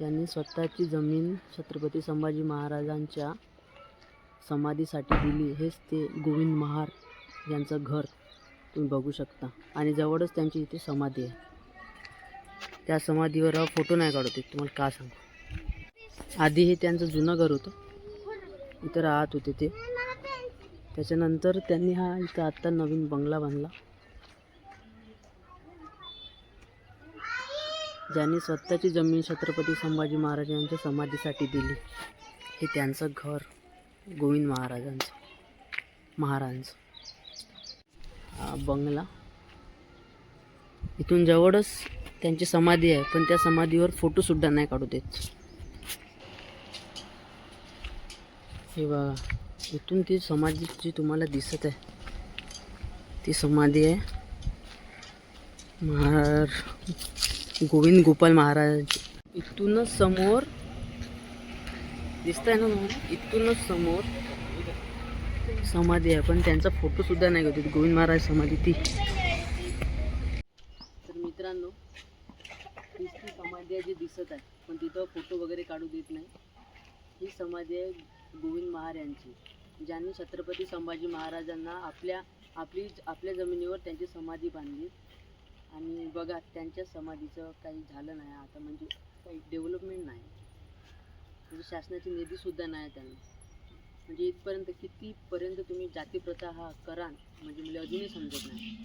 त्यांनी स्वतःची जमीन छत्रपती संभाजी महाराजांच्या समाधीसाठी दिली. हेच ते गोविंद महार यांचं घर तुम्ही बघू शकता. आणि जवळच त्यांची इथे समाधी आहे. त्या समाधीवर फोटो नाही काढत तुम्हाला का सांगू? आधी हे त्यांचं जुनं घर होतं. इथं राहत होते ते. त्याच्यानंतर त्यांनी हा इथं आत्ता नवीन बंगला बांधला. ज्यांनी स्वतःची जमीन छत्रपती संभाजी महाराज यांच्या समाधीसाठी दिली. हे त्यांचं घर गोविंद महाराजांचं महाराजांचं. बंगला. इथून जवळच त्यांची समाधी आहे पण त्या समाधीवर फोटोसुद्धा नाही काढू देत. हे बघा इथून ती समाधी जी तुम्हाला दिसत आहे ती समाधी आहे महार गोविंद गोपाल महाराज. इथूनच समोर दिसतंय ना इथूनच समोर समाधी आहे. पण त्यांचा फोटो सुद्धा नाही घेतो गोविंद महाराज समाधी ती. तर मित्रांनो ती समाधी आहे जी दिसत आहे. पण तिथं फोटो वगैरे काढू देत नाही. ही समाधी आहे गोविंद महार यांची ज्यांनी छत्रपती संभाजी महाराजांना आपल्या आपली आपल्या जमिनीवर त्यांची समाधी बांधली. आणि बघा त्यांच्या समाधीचं काही झालं नाही. आता म्हणजे काही डेव्हलपमेंट नाही. म्हणजे शासनाची निधीसुद्धा नाही त्यांना. म्हणजे इथपर्यंत कितीपर्यंत तुम्ही जातीप्रथा हा कराल म्हणजे मला अजूनही समजत नाही.